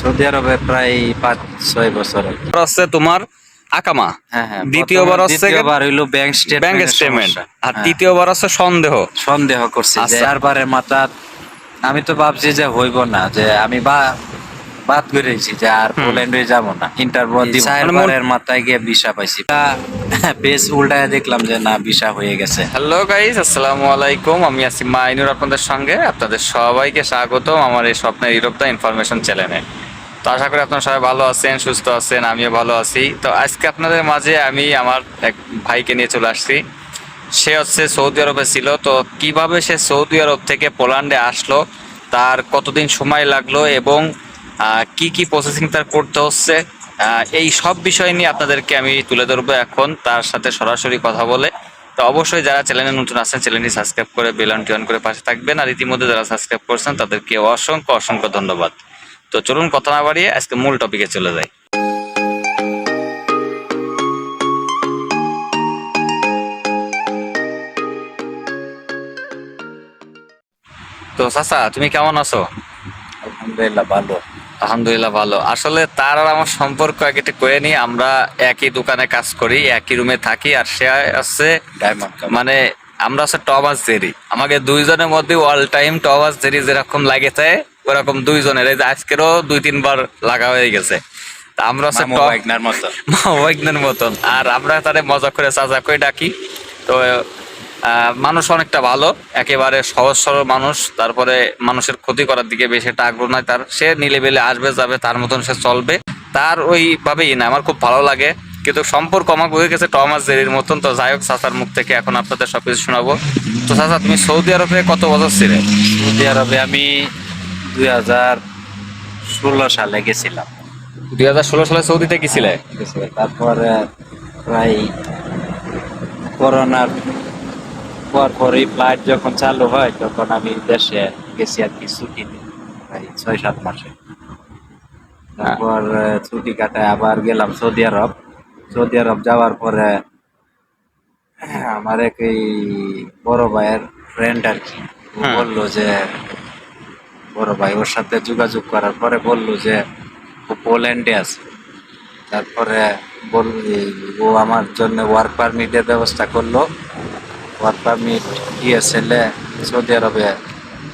Saudi আরবে প্রায় পাঁচ ছয় বছর। হচ্ছে তোমার আকামা। হ্যাঁ হ্যাঁ দ্বিতীয়বার হচ্ছে হইল ব্যাংক ব্যাংক স্টেটমেন্ট আর তৃতীয়বার হচ্ছে সন্দেহ। সন্দেহ করছে যে আচ্ছা। চারবারের মাথা আমি তো ভাবছি যে হইব না যে আমি বা বাদ করেছি যে আর। পোল্যান্ডে যাব না। ইন্টারভিউ দিব। চারবারের মাথায় গিয়ে ভিসা পাইছি। পেজ উল্টায় দেখলাম যে না ভিসা হয়ে গেছে। হ্যালো গাইস আসসালামু আলাইকুম। আমি আছি মাইনুর আপনাদের সঙ্গে। আপনাদের সবাইকে স্বাগতম আমার এই স্বপ্নের ইউরোপ দা ইনফরমেশন চ্যানেলে তো আশা করি আপনারা সবাই ভালো আছেন, সুস্থ আছেন, আমিও ভালো আছি। তো আজকে আপনাদের মাঝে আমি আমার এক ভাইকে নিয়ে চলে আসছি। সে হচ্ছে সৌদি আরবে ছিল। তো কীভাবে সে সৌদি আরব থেকে পোল্যান্ডে আসলো, তার কতদিন সময় লাগল এবং কি কি প্রসেসিং তার করতে হচ্ছে এই সব বিষয় নিয়ে আপনাদেরকে আমি তুলে ধরবো এখন, তার সাথে সরাসরি কথা বলে। তো অবশ্যই যারা চ্যানেলে নতুন আছেন, চ্যানেলটি সাবস্ক্রাইব করে বেল আইকনটি অন করে পাশে থাকবেন। আর ইতিমধ্যে যারা সাবস্ক্রাইব করছেন, তাদেরকে অসংখ্য অসংখ্য ধন্যবাদ। তো চলুন কথা না বাড়িয়ে আজকে মূল টপিকে চলে যাই। তো চাচা তুমি কেমন আছো? আলহামদুলিল্লাহ ভালো। আলহামদুলিল্লাহ ভালো। আসলে তার আর আমার সম্পর্ক আগে করে নিই। আমরা একই দোকানে কাজ করি একই রুমে থাকি আর সে আছে মানে আমরা হচ্ছে টমাস জেরি। আমাকে দুইজনের মধ্যে অল টাইম টমাস জেরি যেরকম লাগে থাকে ওরকম দুইজনের। এই যে আজকেরও দুই তিনবার লাগা হয়ে গেছে। আমরা হচ্ছে মামু টপ- ওয়াগনার মতন আর আমরা তারে মজা করে চাচা করে ডাকি। তো আহ, মানুষ অনেকটা ভালো। একেবারে সহজ সরল মানুষ। তারপরে মানুষের ক্ষতি করার দিকে বেশি একটা আগ্রহ নয় তার সে নিলে বেলে আসবে যাবে তার মতন সে চলবে। তার ওইভাবেই না আমার খুব ভালো লাগে। কিন্তু সম্পর্ক আমার হয়ে গেছে টমাস জেরির মতন। তো যাই হোক চাচার মুখ থেকে এখন আপনাদের সবকিছু শোনাবো। তো চাচা তুমি সৌদি আরবে কত বছর ছিলে? সৌদি আরবে আমি দুই হাজার ষোলো সালে গেছিলাম। দুই হাজার ষোলো সালে সৌদিতে গেছিলে তারপরে প্রায় করোনার পর পরই ফ্লাইট যখন চালু হয় তখন আমি দেশে গেছি আর কি ছুটিতে প্রায় ছয় সাত মাসে। তারপর ছুটি কাটায় আবার গেলাম সৌদি আরব। সৌদি আরব যাওয়ার পরে আমার এক এই বড় ভাইয়ের ফ্রেন্ড আর কি বলল যে বড় ভাই ওর সাথে যোগাযোগ করার পরে বলল যে ও পোল্যান্ডে আছে। তারপরে বল ও আমার জন্য ওয়ার্ক পারমিটের ব্যবস্থা করল। ওয়ার্ক পারমিট ইএসএল এ সৌদি আরবে।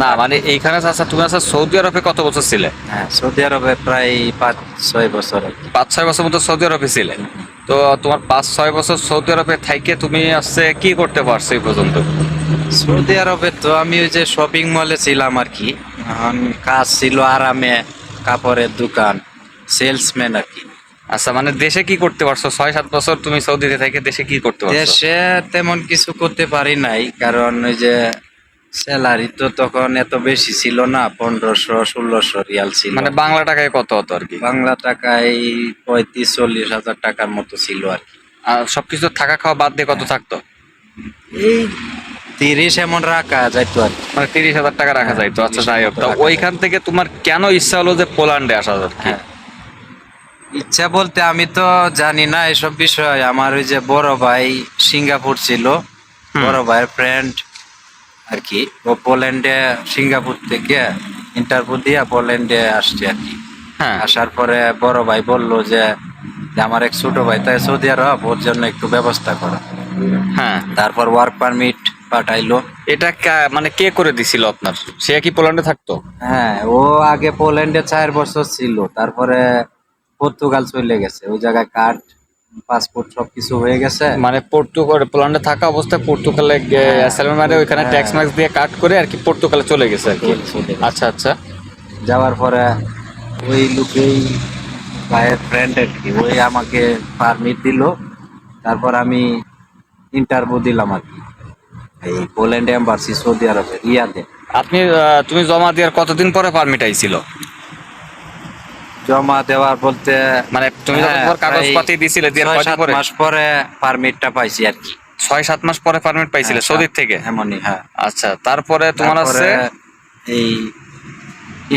না মানে এইখানে চাচা তুমি আচ্ছা সৌদি আরবে কত বছর ছিলে? হ্যাঁ সৌদি আরবে প্রায় পাঁচ ছয় বছর পাঁচ ছয় বছর মতো সৌদি আরবে ছিলে। তো তোমার পাঁচ ছয় বছর সৌদি আরবে থাইকে তুমি আসছে কি করতে পারছ এই পর্যন্ত? সৌদি আরবে তো আমি ওই যে শপিং মলে ছিলাম আর কি। কাজ ছিল আরামে কাপড়ের দোকান সেলসম্যান আর কি। আচ্ছা মানে দেশে কি করতে পারছ? ছয় সাত বছর তুমি সৌদিতে থেকে দেশে কি করতে পারছ? দেশে তেমন কিছু করতে পারি নাই কারণ ওই যে স্যালারি তো তখন এত বেশি ছিল না পনেরোশো ষোলোশো রিয়াল ছিল। মানে বাংলা টাকায় কত হতো আর কি? বাংলা টাকায় পঁয়ত্রিশ চল্লিশ হাজার টাকার মতো ছিল আর কি। আর সবকিছু থাকা খাওয়া বাদ দিয়ে কত থাকতো? এই তিরিশ এমন রাখা যাইতো আর। মানে তিরিশ হাজার টাকা রাখা হ্যাঁ, যাইতো আচ্ছা 30 যাই হোক। তো ওইখান থেকে তোমার কেন ইচ্ছা হলো যে পোল্যান্ডে আসা আর কি? হ্যাঁ। ইচ্ছা বলতে আমি তো জানি না এসব বিষয়। আমার ওই যে বড় ভাই সিঙ্গাপুর ছিল। বড় ভাইয়ের ফ্রেন্ড আর কি ও পোল্যান্ডে সিঙ্গাপুর থেকে ইন্টারভিউ দিয়ে পোল্যান্ডে আসছে আর কি হ্যাঁ। আসার পরে বড় ভাই বলল যে আমার এক ছোট ভাই তাই সৌদি আরব ওর জন্য একটু ব্যবস্থা করো। হ্যাঁ। তারপর ওয়ার্ক পারমিট পাঠাইলো। এটা কা- মানে কে করে দিছিল আপনার? সে কি পোল্যান্ডে থাকতো? হ্যাঁ ও আগে পোল্যান্ডে চার বছর ছিল তারপরে পর্তুগাল চলে গেছে। ওই জায়গায় কার্ড পাসপোর্ট সবকিছু হয়ে গেছে। মানে পর্তুগাল পোল্যান্ডে থাকা অবস্থায় পর্তুগালে অ্যাসাইলাম মারে ওইখানে। ট্যাক্স ম্যাক্স দিয়ে কাট করে আর কি পর্তুগালে চলে গেছে আর কি আচ্ছা আচ্ছা। যাওয়ার পরে ওই লোকেই ভাইয়ের ফ্রেন্ড আর কি ওই আমাকে পারমিট দিল। তারপর আমি ইন্টারভিউ দিলাম আর কি এই পোল্যান্ড এম্বাসি সৌদি আরবে রিয়াদে আপনি তুমি জমা দেওয়ার কতদিন পরে পারমিট আইছিল? জমা দেওয়ার বলতে মানে তুমি যখন হ্যাঁ, তোমার কাগজপাতি দিছিলে দিয়ে কয়দিন সাত পরে? মাস পরে পারমিটটা পাইছি আর কি। ছয় সাত মাস পরে পারমিট পাইছিলে হ্যাঁ, সৌদির থেকে? এমনই হ্যাঁ। আচ্ছা তারপরে তোমার আছে? এই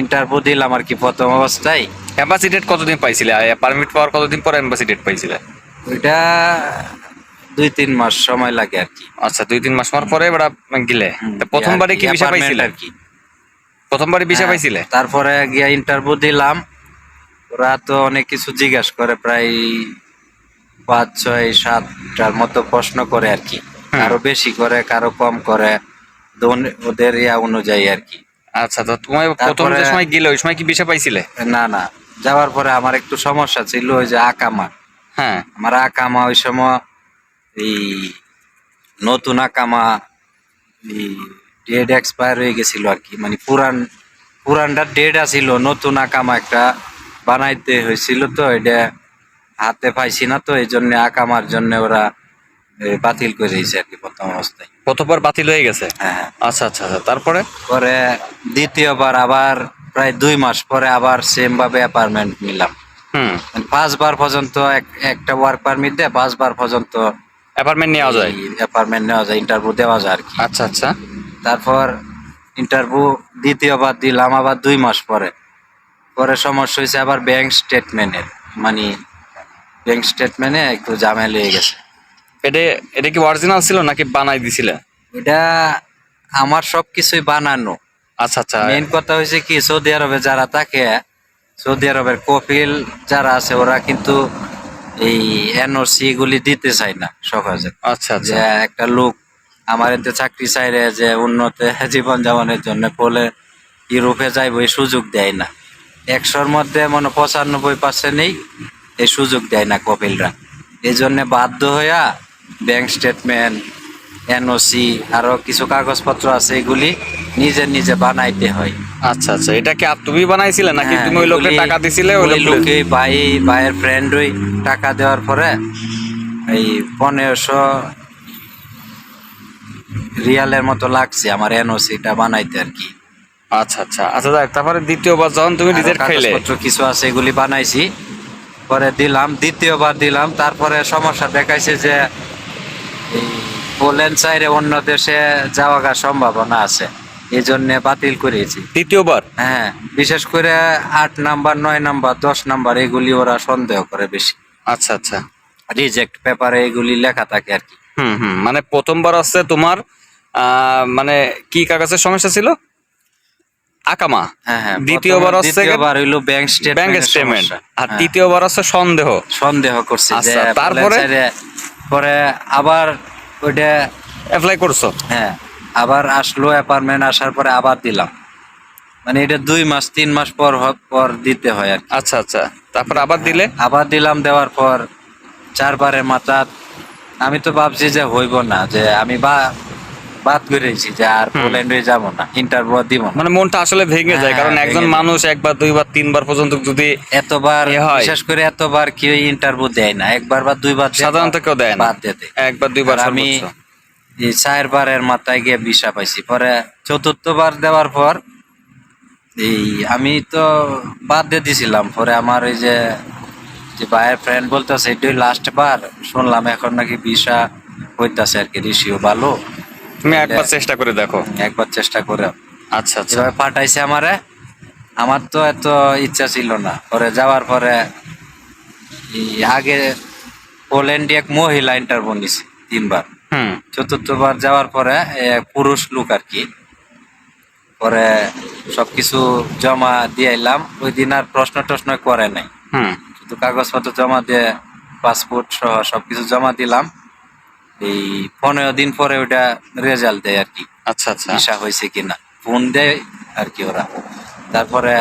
ইন্টারভিউ দিলাম আর কি প্রথম অবস্থায়। এম্বাসি ডেট কতদিন পাইছিলে? পারমিট পাওয়ার কতদিন পরে এম্বাসি ডেট পাইছিলে? ওইটা দুই তিন মাস সময় লাগে আর কি। আচ্ছা দুই তিন মাস পর পরে এবার গিলে। প্রথমবারে কি ভিসা পাইছিলে? আর কি। প্রথমবারে ভিসা হ্যাঁ, পাইছিলে? তারপরে গিয়া ইন্টারভিউ দিলাম। ওরা তো অনেক কিছু জিজ্ঞাসা করে প্রায় পাঁচ ছয় সাতটার মতো প্রশ্ন করে আর কি। কারও বেশি করে কারও কম করে ওদের ইয়া অনুযায়ী আর কি। আচ্ছা তো তুমি প্রথম যে সময় গেলে ওই সময় কি ভিসা পাইছিলে? না না। যাওয়ার পরে আমার একটু সমস্যা ছিল ওই যে আকামা। হ্যাঁ। আমার আকামা ওই সময় এই নতুন আকামা ডেট এক্সপায়ার হয়ে গেছিল আর কি। মানে পুরান পুরানটা ডেট আছিল নতুন আকামা একটা। বানাইতে হয়েছিল তো এটা হাতে পাইছি না তো এই জন্য আকামার জন্য ওরা বাতিল করে দিয়েছে আর কি প্রথম অবস্থায়। প্রথমবার বাতিল হয়ে গেছে? হ্যাঁ হ্যাঁ। আচ্ছা আচ্ছা আচ্ছা তারপরে? পরে দ্বিতীয়বার আবার প্রায় দুই মাস পরে আবার সেম ভাবে অ্যাপার্টমেন্ট নিলাম। হুম। পাঁচবার পর্যন্ত এক- একটা ওয়ার্ক পারমিট দেয় পাঁচবার পর্যন্ত অ্যাপার্টমেন্ট নেওয়া যায়? অ্যাপার্টমেন্ট নেওয়া যায় ইন্টারভিউ দেওয়া যায় আর কি। আচ্ছা আচ্ছা। তারপর ইন্টারভিউ দ্বিতীয়বার দিলাম আবার দুই মাস পরে। পরে সমস্যা হয়েছে আবার ব্যাংক স্টেটমেন্টের মানে ব্যাংক স্টেটমেন্টে একটু ঝামেলা হয়ে গেছে। এটা এটা কি অরিজিনাল ছিল নাকি বানাই দিছিলে? এটা আমার সব কিছুই বানানো। আচ্ছা আচ্ছা। মেন কথা হয়েছে কি সৌদি আরবে যারা থাকে সৌদি আরবের কপিল যারা আছে ওরা কিন্তু এই এনওসি গুলি দিতে চায় না সহজে। আচ্ছা যে আচ্ছা একটা লোক আমার এতে চাকরি চাইরে যে উন্নত জীবন যাপনের জন্য বলে ইউরোপে যাইব এই সুযোগ দেয় না। একশোর মধ্যে মনে পঁচানব্বই পার্সেন্টই এই সুযোগ দেয় না কপিলরা। এই জন্য বাধ্য হইয়া ব্যাংক স্টেটমেন্ট এনওসি আরও কিছু কাগজপত্র আছে এগুলি নিজে নিজে বানাইতে হয়। আচ্ছা আচ্ছা এটা কি তুমি বানাইছিলে নাকি হ্যাঁ, তুমি ওই লোককে টাকা দিছিলে ওই ওই লোকে ভাই ভাইয়ের ফ্রেন্ড ওই টাকা দেওয়ার পরে এই পনেরোশো রিয়ালের মতো লাগছে আমার এনওসিটা বানাইতে আর কি। আচ্ছা আচ্ছা। আচ্ছা যাক, তারপরে দ্বিতীয়বার যখন তুমি রিজেক্ট খাইলে। কিছু আছে এগুলি বানাইছি। পরে দিলাম দ্বিতীয়বার দিলাম তারপরে সমস্যা দেখাইছে যে পোল্যান্ড সাইডে অন্য দেশে যাওয়ার সম্ভাবনা আছে। এই জন্য বাতিল করেছি দ্বিতীয়বার? হ্যাঁ বিশেষ করে আট নাম্বার নয় নাম্বার দশ নাম্বার এগুলি ওরা সন্দেহ করে বেশি। আচ্ছা আচ্ছা। রিজেক্ট পেপারে এগুলি লেখা থাকে আর কি। হুম হুম মানে প্রথমবার হচ্ছে তোমার আহ, মানে কি কাগজের সমস্যা ছিল? আকামা। হ্যাঁ হ্যাঁ দ্বিতীয়বার হচ্ছে দ্বিতীয়বার হইল ব্যাংক ব্যাংক স্টেটমেন্ট আর তৃতীয়বার হচ্ছে সন্দেহ। সন্দেহ করছে আচ্ছা, তারপরে? পরে আবার ওইটা অ্যাপ্লাই করছ? হ্যাঁ আবার আসলো অ্যাপার্টমেন্ট আসার পরে আবার দিলাম। মানে এটা দুই মাস তিন মাস পর পর দিতে হয় আর আচ্ছা আচ্ছা। তারপর আবার দিলে? আবার দিলাম দেওয়ার পর চারবারের মাথা আমি তো ভাবছি যে হইব না যে আমি বা বাদ করেছি যে আর পোল্যান্ডে যাব না ইন্টারভিউ দিব মানে মনটা আসলে ভেঙে যায় হ্যাঁ, কারণ একজন মানুষ একবার দুইবার তিনবার পর্যন্ত যদি এতবার বিশেষ করে এতবার কেউ ইন্টারভিউ দেয় না একবার বা দুইবার সাধারণত কেউ দেয় না। বাদ দেয়। একবার দুইবার আমি চারবারের মাথায় গিয়ে বিষা পাইছি পরে চতুর্থবার দেওয়ার পর এই আমি তো বাদ দিয়ে দিছিলাম পরে আমার ওই যে যে ভাইয়ের ফ্রেন্ড বলতেছে এটাই লাস্ট বার শুনলাম এখন নাকি বিষা হইতাছে আর কি ঋষিও ভালো। তুমি একবার চেষ্টা করে দেখো। একবার চেষ্টা করে। আচ্ছা আচ্ছা। পাঠাইছে আমারে। আমার তো এত ইচ্ছা ছিল না। পরে যাওয়ার পরে আগে পোল্যান্ডে এক মহিলা ইন্টারভিউ নিছে তিনবার। হুম। চতুর্থবার যাওয়ার পরে পুরুষ লোক আর কি। পরে সবকিছু জমা দিয়ে এলাম ওই দিন আর প্রশ্ন টশ্ন করে নাই। হুম। শুধু কাগজপত্র জমা দিয়ে পাসপোর্ট সহ সবকিছু জমা দিলাম। এই পনেরো দিন পরে ওটা রেজাল্ট দেয় আর কি। আচ্ছা আচ্ছা। ভিসা হয়েছে কিনা ফোন দেয় আর কি ওরা। তারপরে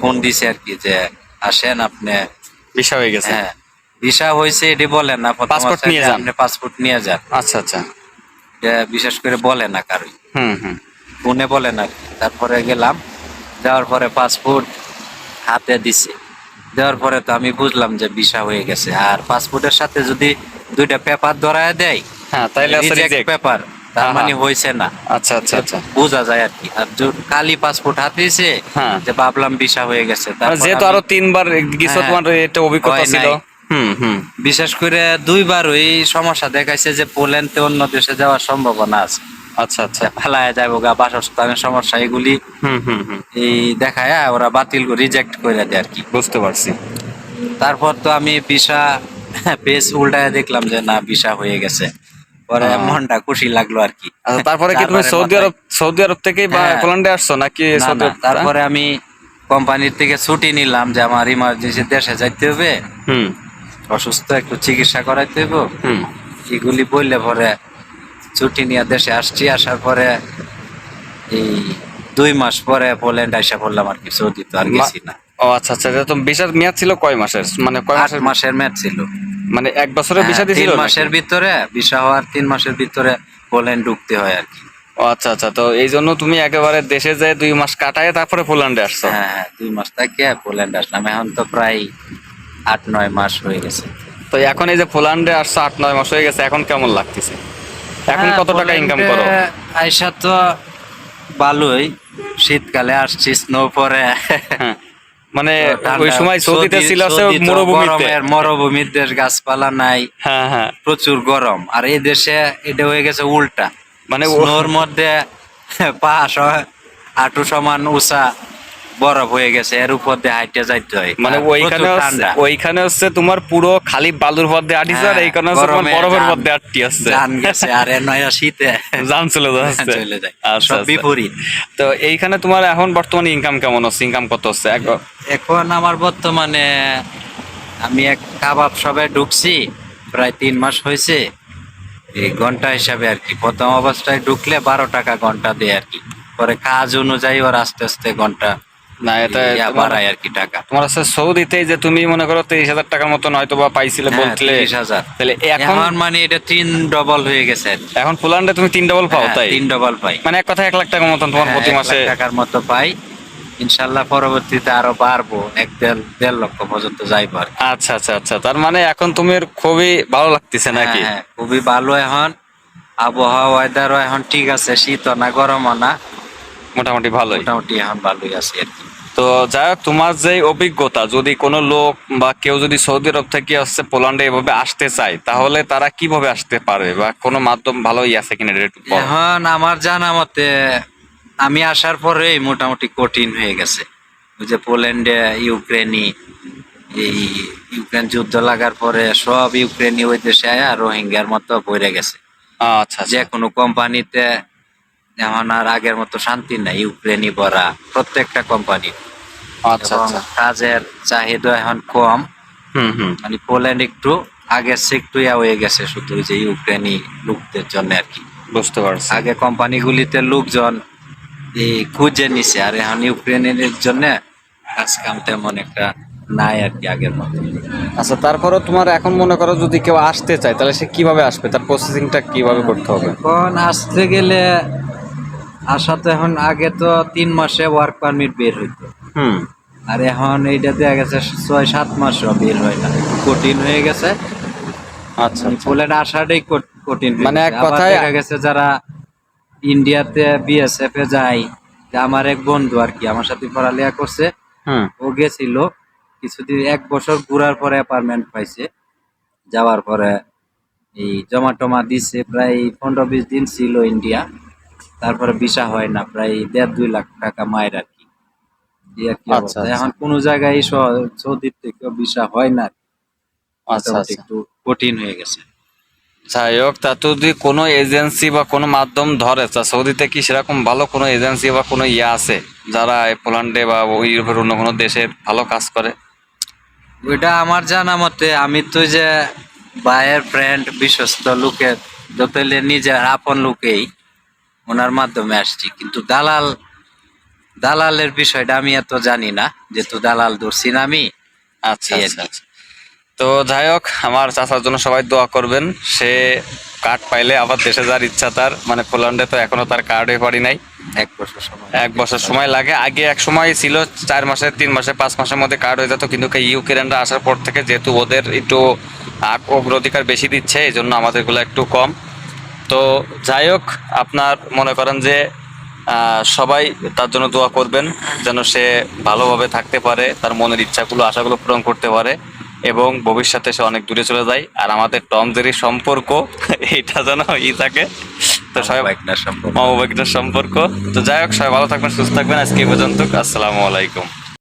ফোন দিছে আর কি যে আসেন আপনি। বিষয় হয়ে গেছে। হ্যাঁ ভিসা হয়েছে এটি বলেন না অবস্থায় নিয়ে যান। আপনি পাসপোর্ট নিয়ে যান। আচ্ছা আচ্ছা। বিশেষ করে বলে না কারোই। হুম হুম। ফোনে বলে না। তারপরে গেলাম যাওয়ার পরে পাসপোর্ট হাতে দিছে। দেওয়ার পরে তো আমি বুঝলাম যে ভিসা হয়ে গেছে। আর পাসপোর্টের সাথে যদি দুইটা পেপার ধরায় দেয়। হ্যাঁ তাইলে রিজেক্ট পেপার তার হ্যাঁ, মানে হ্যাঁ। হয়েছে না। আচ্ছা আচ্ছা আচ্ছা। বোঝা যায় আর কি। আর যে- কালি পাসপোর্ট হাতে দিছে হ্যাঁ। যে ভাবলাম ভিসা হয়ে গেছে তারপর যেহেতু আরও তিনবার গেছো হ্যাঁ, তোমার এটা অভিজ্ঞতা ছিল। বিশেষ করে দুইবার ওই সমস্যা দেখাইছে যে পোল্যান্ডে অন্য দেশে যাওয়ার সম্ভাবনা আছে। আচ্ছা আচ্ছা। ফেলায় যাব গা বাসস্থানের সমস্যা এগুলি হুম হুম হুম। এই দেখায় ওরা বাতিল রিজেক্ট করে দেয় আর কি। বুঝতে পারছি। তারপর তো আমি ভিসা পেজ উল্টায় দেখলাম যে না ভিসা হয়ে গেছে। পরে মনটা খুশি লাগল আর কি। আচ্ছা তারপরে কি তুমি সৌদি আরব সৌদি আরব থেকেই বা হ্যাঁ। পোল্যান্ডে আসছো নাকি তারপরে আমি কোম্পানির থেকে ছুটি নিলাম যে আমার ইমার্জেন্সি দেশে যাইতে হবে। হুম। অসুস্থ একটু চিকিৎসা করাইতে হবে এগুলি বললে পরে ছুটি নিয়ে দেশে আসছি আসার পরে এই দুই মাস পরে পোল্যান্ড আইসা পড়লাম আর কি সৌদি তো আর গেছি না। ও আচ্ছা আচ্ছা তো ভিসার মেয়াদ ছিল কয় মাসের? মানে কয় মাসের মাসের ম্যাচ ছিল। মানে এক বছরের ভিসা হ্যাঁ, দিছিল মাসের ভিতরে ভিসা হওয়ার তিন মাসের ভিতরে পোল্যান্ড ঢুকতে হয় আর কি। ও আচ্ছা আচ্ছা তো এই জন্য তুমি একেবারে দেশে যায় দুই মাস কাটায় তারপরে পোল্যান্ডে আসছো? হ্যাঁ হ্যাঁ দুই মাস থেকে পোল্যান্ড আসলাম। এখন তো প্রায় আট নয় মাস হয়ে গেছে। তো এখন এই যে পোল্যান্ডে আসছো আট নয় মাস হয়ে গেছে এখন কেমন লাগতেছে? এখন কত টাকা ইনকাম করো? আইসা তো ভালোই শীতকালে আসছি স্নো পরে। হ্যাঁ। মানে ওই সময় সৌদিতে ছিল মরুভূমিতে। মরুভূমির দেশ গাছপালা নাই। হ্যাঁ হ্যাঁ। প্রচুর গরম। আর এই দেশে এটা হয়ে গেছে উল্টা। মানে ওর মধ্যে পাহাড় হয় হাঁটু সমান উঁচা। বরফ হয়ে গেছে এর উপর দিয়ে হাইটে যাইতে হয়। মানে ওইখানে হচ্ছে- ওইখানে হচ্ছে তোমার পুরো খালি বালুর মধ্যে আটিছে আর হ্যাঁ, এইখানে হচ্ছে তোমার বরফের মধ্যে আটটি আসছে জান গেছে আর নয় শীতে। জান চলে যাচ্ছে চলে যায়। আচ্ছা, সব আচ্ছা। বিপরীত। তো এইখানে তোমার এখন বর্তমানে ইনকাম কেমন হচ্ছে ইনকাম কত হচ্ছে এখন আমার বর্তমানে আমি এক কাবাব সবে ঢুকছি প্রায় তিন মাস হয়েছে। এই ঘণ্টা হিসাবে আর কি। প্রথম অবস্থায় ঢুকলে বারো টাকা ঘণ্টা দেয় আর কি। পরে কাজ অনুযায়ী ওর আস্তে আস্তে ঘণ্টা না এটা বাড়ায় আর কি টাকা। তোমার হচ্ছে সৌদিতে যে তুমি মনে করো তেইশ হাজার টাকার মতন হয়তো বা পাইছিলে হ্যাঁ, বলছিলে 30,000 তাহলে এখন মানে এটা তিন ডবল হয়ে গেছে এখন পোল্যান্ডে তুমি তিন ডবল পাও হ্যাঁ, তাই? তিন ডবল পাই। মানে এক কথা এক লাখ টাকার মতন তোমার হ্যাঁ, প্রতি মাসে। টাকার মতো পাই। ইনশাল্লাহ পরবর্তীতে আরও বাড়বো এক দেড় দেড় লক্ষ পর্যন্ত যাইবো আর আচ্ছা আচ্ছা আচ্ছা তার মানে এখন তুমি খুবই ভালো লাগতেছে নাকি? খুবই ভালো এখন। আবহাওয়া ওয়েদারও এখন ঠিক আছে শীত না গরম না। মোটামুটি ভালোই। মোটামুটি এখন ভালোই আছে আর কি। তো যাই হোক তোমার যে অভিজ্ঞতা যদি কোনো লোক বা কেউ যদি সৌদি আরব থেকে আসছে পোল্যান্ডে এভাবে আসতে চায় তাহলে তারা কীভাবে আসতে পারবে? বা কোনো মাধ্যম ভালোই আছে কিনা এটা একটু বলো। এখন আমার জানা মতে আমি আসার পরেই মোটামুটি কঠিন হয়ে গেছে। ওই যে পোল্যান্ডে ইউক্রেনি এই ইউক্রেন যুদ্ধ লাগার পরে সব ইউক্রেনি ওই দেশে আয়া রোহিঙ্গার মতো বইরে গেছে। আচ্ছা যে আচ্ছা। কোনো কোম্পানিতে এখন আর আগের মতো শান্তি নাই ইউক্রেনি ভরা প্রত্যেকটা কোম্পানি আচ্ছা আচ্ছা। কাজের চাহিদা এখন কম। হুম হুম। মানে পোল্যান্ড একটু আগের সে একটু ইয়া হয়ে গেছে শুধু যে ইউক্রেনি লোকদের জন্য আর কি। বুঝতে পারছি। আগে কোম্পানিগুলিতে লোকজন এই খুঁজে নিছে আর এখন ইউক্রেনের জন্য কাজ কাম তেমন একটা নাই আর কি আগের মতো। আচ্ছা তারপরে তোমার এখন মনে করো যদি কেউ আসতে চায় তাহলে সে কীভাবে আসবে? তার প্রসেসিংটা কীভাবে করতে হবে? এখন আসতে গেলে আসা তো এখন আগে তো তিন মাসে ওয়ার্ক পারমিট বের হইতো। হুম। আর এখন এইটা দেখা গেছে ছয় সাত মাস বের হয় না। কঠিন হয়ে গেছে। আচ্ছা আচ্ছা। পোল্যান্ড আসাটাই কঠিন মানে এক কথায়- দেখা গেছে যারা ইন্ডিয়াতে বিএসএফ এ যায় আমার এক বন্ধু আর কি আমার সাথে পড়ালেখা করছে ও গেছিল। কিছুদিন এক বছর ঘুরার পরে অ্যাপার্টমেন্ট পাইছে। যাওয়ার পরে এই জমা টমা দিছে প্রায় পনেরো বিশ দিন ছিল ইন্ডিয়া তারপরে ভিসা হয় না প্রায় দেড় দুই লাখ টাকা মায়ের আর কি এই আর কি আচ্ছা, অবস্থা। আচ্ছা। এখন কোন জায়গায় সৌদির থেকে ভিসা হয় না। আচ্ছা আচ্ছা। একটু কঠিন হয়ে গেছে। যাই হোক তা যদি কোনো এজেন্সি বা কোনো মাধ্যম ধরে তা সৌদিতে কি সেরকম ভালো কোনো এজেন্সি বা কোনো ইয়ে আছে যারা পোল্যান্ডে বা ওই ইউরোপের অন্য কোনো দেশে ভালো কাজ করে? ওইটা আমার জানা মতে আমি তো যে ভাইয়ের ফ্রেন্ড বিশ্বস্ত লোকের যতলে নিজের আপন লোকেই ওনার মাধ্যমে আসছি। কিন্তু দালাল দালালের বিষয়টা আমি এত জানি না যেহেতু দালাল ধরছি না আমি। আচ্ছা আচ্ছা আচ্ছা। তো যাই হোক আমার চাচার জন্য সবাই দোয়া করবেন। সে কার্ড পাইলে আবার দেশে যাওয়ার ইচ্ছা তার মানে পোল্যান্ডে তো এখনও তার কার্ড হয়ে পারি নাই। এক বছর সময় এক বছর সময় লাগে। আগে এক সময় ছিল চার মাসে তিন মাসে পাঁচ মাসের মধ্যে কার্ড হয়ে যেত কিন্তু ইউক্রেনরা আসার পর থেকে যেহেতু ওদের একটু অগ্রাধিকার বেশি দিচ্ছে এই জন্য আমাদেরগুলো একটু কম। তো যাই হোক আপনার মনে করেন যে সবাই তার জন্য দোয়া করবেন যেন সে ভালোভাবে থাকতে পারে তার মনের ইচ্ছাগুলো আশাগুলো পূরণ করতে পারে এবং ভবিষ্যতে সে অনেক দূরে চলে যায়। আর আমাদের টম জেরির সম্পর্ক এটা যেন ই থাকে। তো সবাই মামা সম্পর্ক। তো যাই হোক সবাই ভালো থাকবেন সুস্থ থাকবেন। আজকে এই পর্যন্ত আসসালামু আলাইকুম।